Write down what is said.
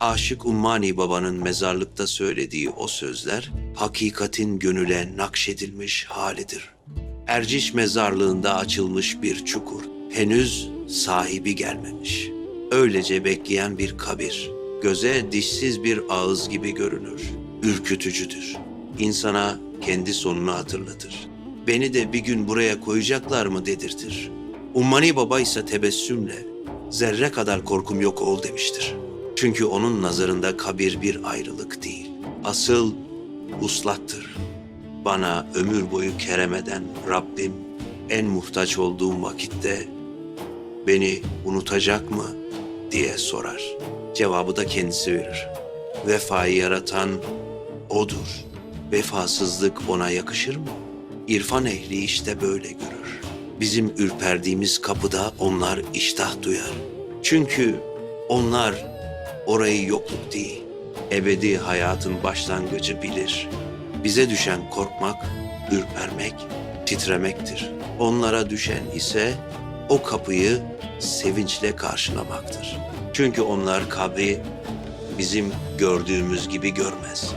Aşık Ummani Baba'nın mezarlıkta söylediği o sözler, hakikatin gönüle nakşedilmiş halidir. Erciş mezarlığında açılmış bir çukur, henüz sahibi gelmemiş. Öylece bekleyen bir kabir, göze dişsiz bir ağız gibi görünür, ürkütücüdür. İnsana kendi sonunu hatırlatır. Beni de bir gün buraya koyacaklar mı dedirtir. Ummani Baba ise tebessümle, zerre kadar korkum yok ol demiştir. Çünkü onun nazarında kabir bir ayrılık değil, asıl uslattır. Bana ömür boyu kerem eden Rabbim en muhtaç olduğum vakitte beni unutacak mı diye sorar. Cevabı da kendisi verir. Vefayı yaratan odur. Vefasızlık ona yakışır mı? İrfan ehli işte böyle görür. Bizim ürperdiğimiz kapıda onlar iştah duyar. Çünkü onlar orayı yokluk değil, ebedi hayatın başlangıcı bilir. Bize düşen korkmak, ürpermek, titremektir. Onlara düşen ise o kapıyı sevinçle karşılamaktır. Çünkü onlar kabri bizim gördüğümüz gibi görmez.